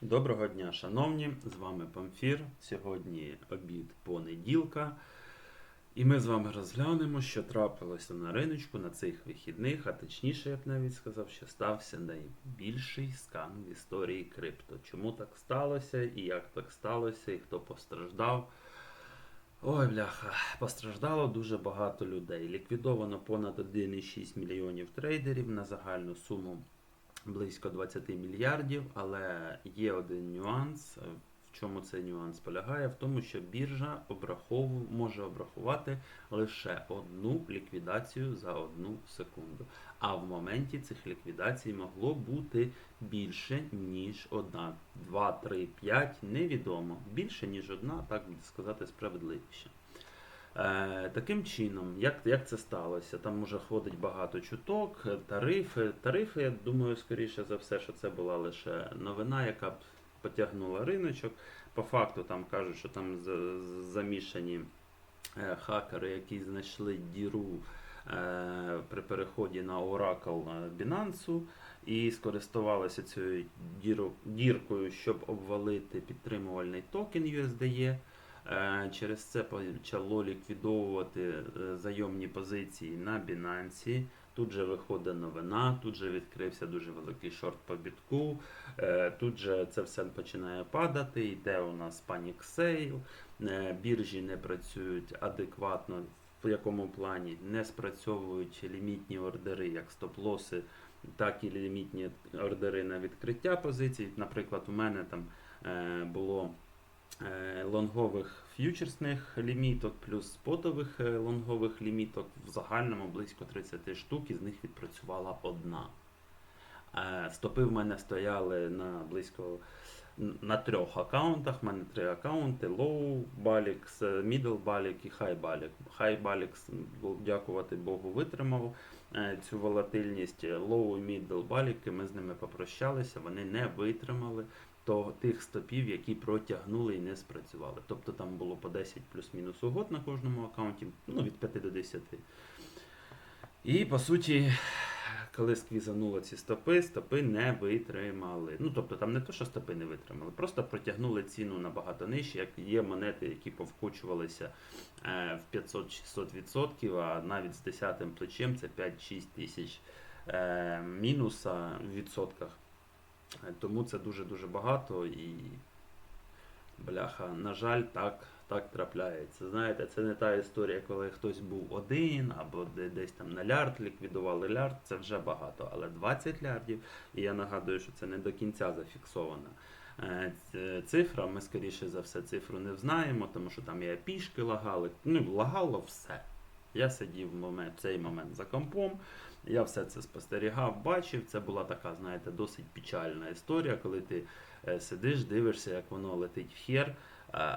Доброго дня, шановні! З вами Памфір. Сьогодні обід понеділка. І ми з вами розглянемо, що трапилося на риночку на цих вихідних, а точніше, я б навіть сказав, що стався найбільший скам в історії крипто. Чому так сталося, і як так сталося, і хто постраждав. Ой, бляха, постраждало дуже багато людей. Ліквідовано понад 1,6 мільйонів трейдерів на загальну суму близько 20 мільярдів, але є один нюанс. В чому цей нюанс полягає? В тому, що біржа обрахову, може обрахувати лише одну ліквідацію за одну секунду. А в моменті цих ліквідацій могло бути більше, ніж одна. Два, три, п'ять, невідомо. Більше, ніж одна, так буде сказати, справедливіше. Е, таким чином, як, як це сталося? Там уже ходить багато чуток, е, тарифи. Тарифи, я думаю, скоріше за все, що це була лише новина, яка б потягнула риночок. По факту там кажуть, що там замішані е, хакери, які знайшли діру при переході на Oracle Binance і скористувалися цією діркою, щоб обвалити підтримувальний токен USDE. Е, Через це почало ліквідовувати е, зайомні позиції на Binance. Тут же виходить новина, тут же відкрився дуже великий шорт по бітку. е, Тут же це все починає падати. Йде у нас sale, е, біржі не працюють адекватно. В якому плані не спрацьовують лімітні ордери, як стоп-лоси, так і лімітні ордери на відкриття позицій. Наприклад, у мене там було лонгових ф'ючерсних ліміток плюс спотових е, лонгових ліміток в загальному близько 30 штук, із них відпрацювала одна. Е, Стопи в мене стояли на близько на трьох аккаунтах. У мене три аккаунти: Low Balix, е, Middle Balix і High Balix. High Balix, дякувати Богу, витримав е, цю волатильність. Low і Middle Balix, ми з ними попрощалися, вони не витримали то тих стопів, які протягнули і не спрацювали. Тобто там було по 10 плюс-мінус угод на кожному аккаунті, ну від 5 до 10. І по суті, коли сквізануло ці стопи, стопи не витримали. Ну тобто там не то, що стопи не витримали, просто протягнули ціну набагато нижче, як є монети, які повкочувалися е, в 500-600%, а навіть з 10 плечем це 5-6 тисяч е, мінуса в відсотках. Е, Тому це дуже-дуже багато і бляха, на жаль, так, так трапляється. Знаєте, це не та історія, коли хтось був один або десь там на лярд ліквідували лярд, це вже багато. Але 20 лярдів, і я нагадую, що це не до кінця зафіксована. е, Цифра, ми скоріше за все цифру не знаємо, тому що там і пішки лагали. Ну, лагало все. Я сидів в момент, цей момент за компом, я все це спостерігав, бачив. Це була така, знаєте, досить печальна історія, коли ти е, сидиш, дивишся, як воно летить в хер, е,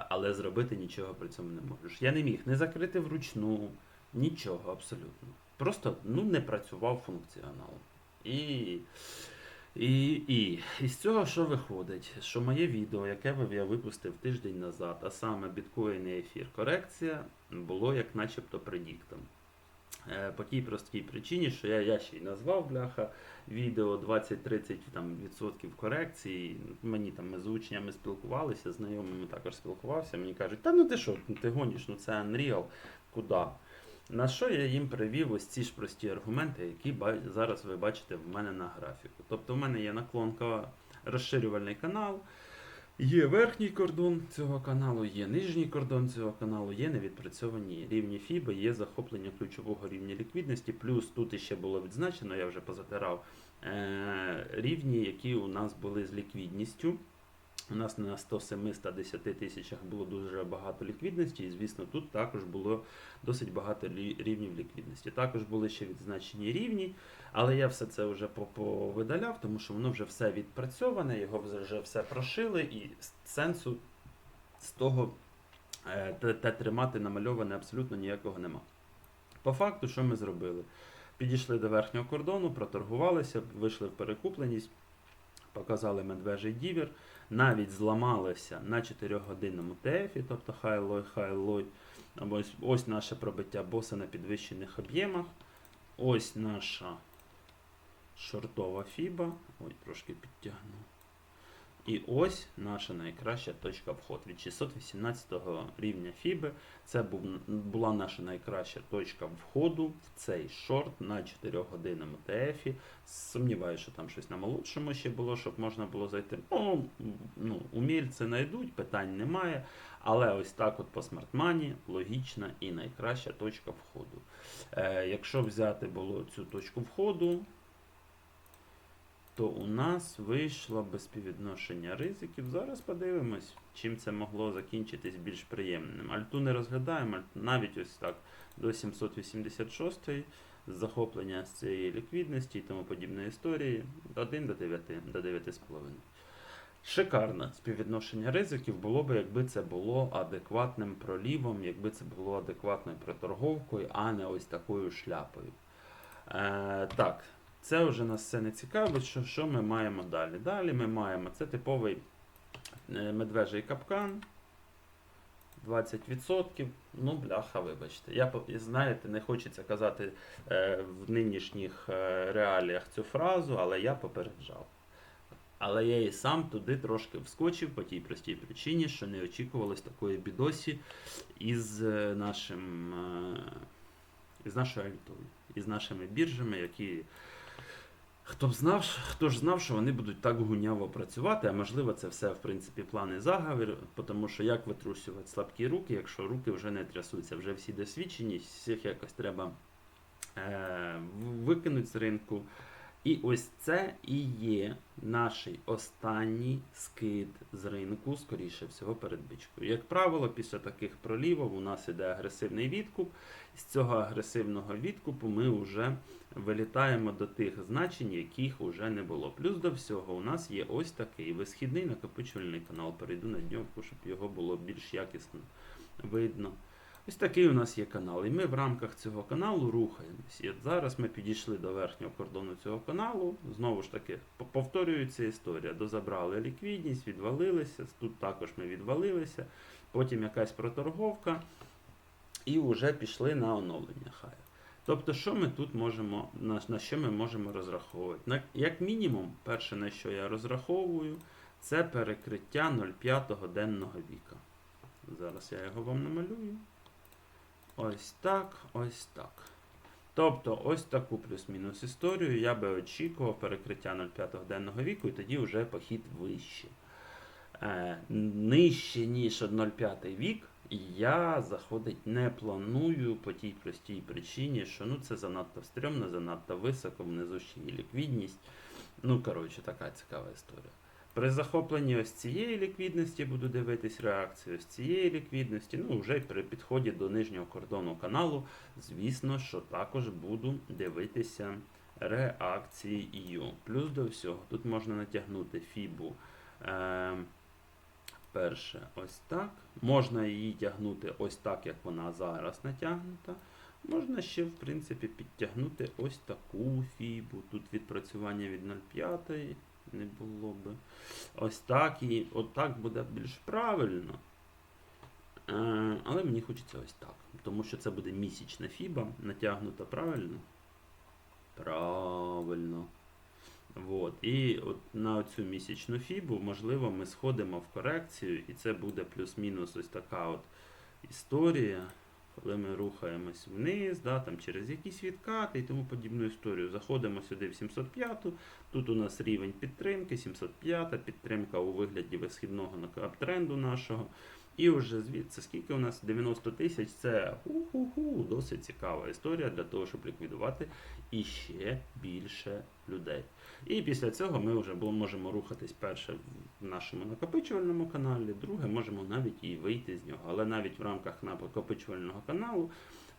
але зробити нічого при цьому не можеш. Я не міг не закрити вручну, нічого абсолютно. Просто ну, не працював функціонал. І, і, і, і з цього що виходить? Що моє відео, яке я випустив тиждень назад, а саме біткоін і ефір корекція, було як начебто предіктом. Е, По тій простій причині, що я, я ще й назвав бляха відео 20-30 там, відсотків корекції. Мені там ми з учнями спілкувалися, знайомими також спілкувався. Мені кажуть, та ну ти що, ти гониш, ну це Unreal, куди? На що я їм привів ось ці ж прості аргументи, які зараз ви бачите в мене на графіку. Тобто в мене є наклонка розширювальний канал. Є верхній кордон цього каналу, є нижній кордон цього каналу, є невідпрацьовані рівні фіби, є захоплення ключового рівня ліквідності. Плюс тут іще було відзначено, я вже позатирав е- рівні, які у нас були з ліквідністю. У нас на 107-110 тисячах було дуже багато ліквідності, і звісно, тут також було досить багато рівнів ліквідності. Також були ще відзначені рівні, але я все це вже повидаляв, тому що воно вже все відпрацьоване, його вже все прошили, і сенсу з того е, те, тримати намальоване абсолютно ніякого нема. По факту, що ми зробили? Підійшли до верхнього кордону, проторгувалися, вийшли в перекупленість, показали медвежий дівір, навіть зламалися на 4-годинному тефі, тобто хай-лой, хай-лой. Ось, ось наше пробиття боса на підвищених об'ємах. Ось наша шортова фіба. Ой, трошки підтягну. І ось наша найкраща точка входу. Від 618 рівня FIBA це була наша найкраща точка входу в цей шорт на 4 годинному ТФі. Сумніваюся, що там щось на молодшому ще було, щоб можна було зайти. Ну, ну умільці знайдуть, питань немає. Але ось так от по смартмані логічна і найкраща точка входу. Е, якщо взяти було цю точку входу, то у нас вийшло без співвідношення ризиків. Зараз подивимось, чим це могло закінчитись більш приємним. Альту не розглядаємо, навіть ось так до 786 з захоплення з цієї ліквідності і тому подібної історії 1 до 9, до 9,5. Шикарне співвідношення ризиків було б, якби це було адекватним пролівом, якби це було адекватною проторговкою, а не ось такою шляпою. Е, так, це вже нас все не цікавить. Що, що ми маємо далі? Далі ми маємо це типовий е, медвежий капкан. 20%. Ну, бляха, вибачте. Я знаєте, не хочеться казати е, в нинішніх е, реаліях цю фразу, але я попереджав. Але я і сам туди трошки вскочив по тій простій причині, що не очікувалось такої бідосі із нашим із нашою альтою, із нашими біржами, які. Хто б знав, хто ж знав, що вони будуть так гуняво працювати, а можливо, це все в принципі плани заговір, тому що як витрусювати слабкі руки, якщо руки вже не трясуться, вже всі досвідчені, всіх якось треба е, викинути з ринку. І ось це і є наш останній скид з ринку, скоріше всього, перед бичкою. Як правило, після таких пролівів у нас іде агресивний відкуп. З цього агресивного відкупу ми вже вилітаємо до тих значень, яких вже не було. Плюс до всього, у нас є ось такий висхідний накопичувальний канал. Перейду на дньовку, щоб його було більш якісно видно. Ось такий у нас є канал. І ми в рамках цього каналу рухаємось. І от зараз ми підійшли до верхнього кордону цього каналу. Знову ж таки, повторюється історія. Дозабрали ліквідність, відвалилися. Тут також ми відвалилися. Потім якась проторговка. І вже пішли на оновлення хая. Тобто, що ми тут можемо, на, на що ми можемо розраховувати? На, як мінімум, перше, на що я розраховую, це перекриття 0,5 денного віка. Зараз я його вам намалюю. Ось так, ось так. Тобто, ось таку плюс-мінус історію я би очікував перекриття 0,5 денного віку, і тоді вже похід вище. Е, нижче, ніж 0,5 вік, я заходить не планую по тій простій причині, що ну, це занадто стрьомно, занадто високо, внизу ще є ліквідність. Ну, коротше, така цікава історія. При захопленні ось цієї ліквідності буду дивитись реакцію з цієї ліквідності. Ну, вже при підході до нижнього кордону каналу, звісно, що також буду дивитися реакцію. Плюс до всього, тут можна натягнути фібу. Е, перше, ось так. Можна її тягнути ось так, як вона зараз натягнута. Можна ще, в принципі, підтягнути ось таку фібу. Тут відпрацювання від 0,5 не було би. Ось так і от так буде більш правильно. Е, але мені хочеться ось так. Тому що це буде місячна фіба, натягнута правильно. Правильно. Вот. І от на цю місячну фібу, можливо, ми сходимо в корекцію, і це буде плюс-мінус ось така от історія, коли ми рухаємось вниз, да, там, через якісь відкати і тому подібну історію. Заходимо сюди в 705. Тут у нас рівень підтримки, 705, підтримка у вигляді висхідного тренду нашого. І вже звідси, скільки у нас 90 тисяч, це ху-ху-ху, досить цікава історія для того, щоб ліквідувати іще більше людей. І після цього ми вже можемо рухатись перше в нашому накопичувальному каналі, друге можемо навіть і вийти з нього. Але навіть в рамках накопичувального каналу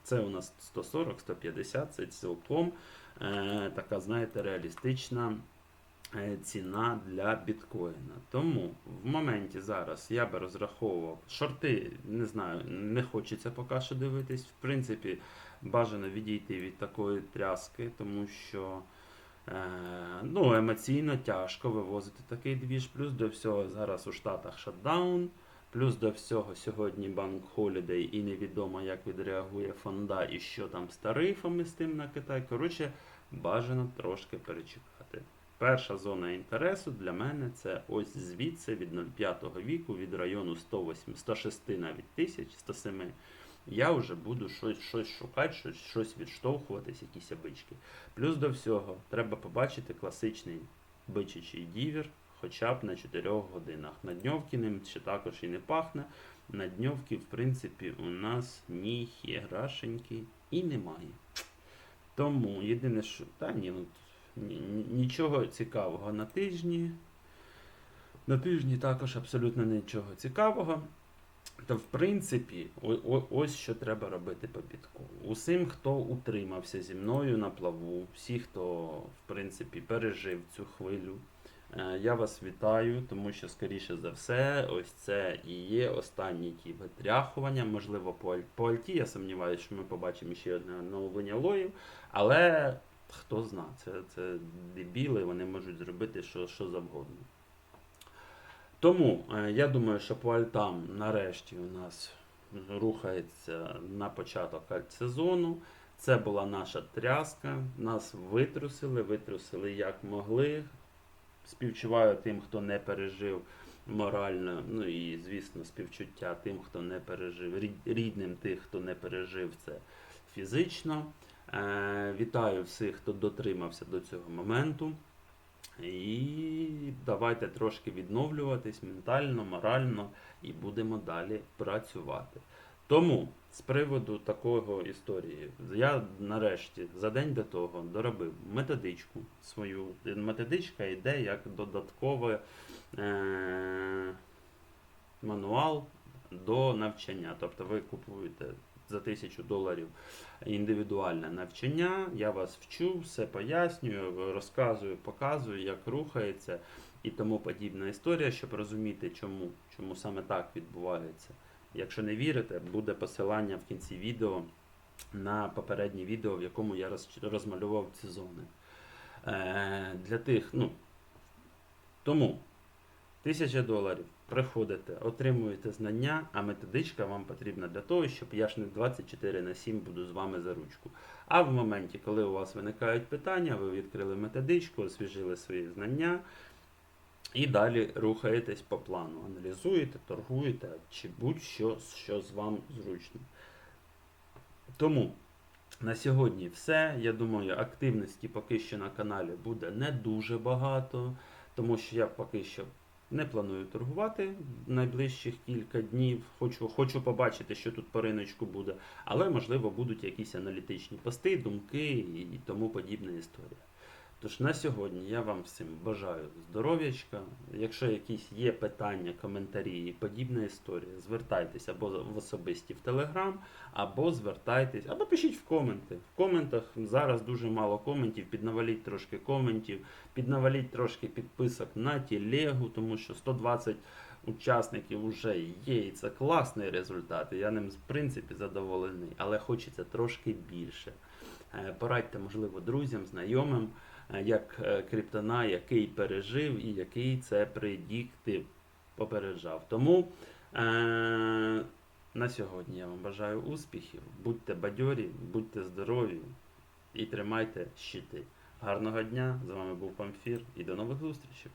це у нас 140-150, це цілком е, така, знаєте, реалістична ціна для біткоїна. Тому в моменті зараз я би розраховував шорти, не знаю, не хочеться поки що дивитись. В принципі, бажано відійти від такої тряски, тому що. Е, ну, емоційно тяжко вивозити такий двіж. Плюс до всього зараз у Штатах шатдаун. Плюс до всього сьогодні банк Holiday і невідомо, як відреагує фонда і що там з тарифами з тим на Китай. Коротше, бажано трошки перечекати. Перша зона інтересу для мене це ось звідси від 0,5 віку, від району 108, 106 навіть тисяч, 107. Я вже буду щось, щось шукати, щось, щось відштовхуватись, якісь абички. Плюс до всього, треба побачити класичний бичачий дівір хоча б на 4 годинах. На дньовки ним ще також і не пахне. На дньовки, в принципі, у нас ніхерашеньки і немає. Тому єдине, що. Та ні, ну нічого цікавого на тижні. На тижні також абсолютно нічого цікавого. То, в принципі, ось що треба робити по підкову. Усім, хто утримався зі мною на плаву, всі, хто, в принципі, пережив цю хвилю, е, я вас вітаю, тому що, скоріше за все, ось це і є останні ті витряхування. Можливо, по альті. Я сумніваюся, що ми побачимо ще одне оновлення лоїв. Але хто зна, це, це дебіли, вони можуть зробити що, що завгодно. Тому е, я думаю, що по нарешті у нас рухається на початок альтсезону. Це була наша тряска. Нас витрусили, витрусили як могли. Співчуваю тим, хто не пережив морально, ну і, звісно, співчуття тим, хто не пережив, рідним тих, хто не пережив це фізично. Е, вітаю всіх, хто дотримався до цього моменту. І давайте трошки відновлюватись ментально, морально і будемо далі працювати. Тому з приводу такого історії, я нарешті за день до того доробив методичку свою. Методичка йде як додатковий е- мануал до навчання. Тобто ви купуєте за тисячу доларів індивідуальне навчання. Я вас вчу, все пояснюю, розказую, показую, як рухається і тому подібна історія, щоб розуміти, чому, чому саме так відбувається. Якщо не вірите, буде посилання в кінці відео на попереднє відео, в якому я роз- розмалював ці зони. Е, для тих, ну, тому Тисяча доларів. Приходите, отримуєте знання, а методичка вам потрібна для того, щоб я ж не 24 на 7 буду з вами за ручку. А в моменті, коли у вас виникають питання, ви відкрили методичку, освіжили свої знання і далі рухаєтесь по плану. Аналізуєте, торгуєте чи будь-що, що з вам зручно. Тому на сьогодні все. Я думаю, активності поки що на каналі буде не дуже багато, тому що я поки що не планую торгувати найближчих кілька днів. Хочу, хочу побачити, що тут по риночку буде, але можливо будуть якісь аналітичні пости, думки і тому подібна історія. Тож на сьогодні я вам всім бажаю здоров'ячка. Якщо якісь є питання, коментарі і подібна історія, звертайтесь або в особисті в Телеграм, або звертайтесь, або пишіть в коменти. В коментах зараз дуже мало коментів, піднаваліть трошки коментів, піднаваліть трошки підписок на телегу, тому що 120 учасників вже є, і це класний результат. Я ним в принципі задоволений, але хочеться трошки більше. Е, Порадьте, можливо, друзям, знайомим, як е, Криптона, який пережив і який це предіктив, попереджав. Тому е- на сьогодні я вам бажаю успіхів. Будьте бадьорі, будьте здорові і тримайте щити. Гарного дня! З вами був Памфір і до нових зустрічей!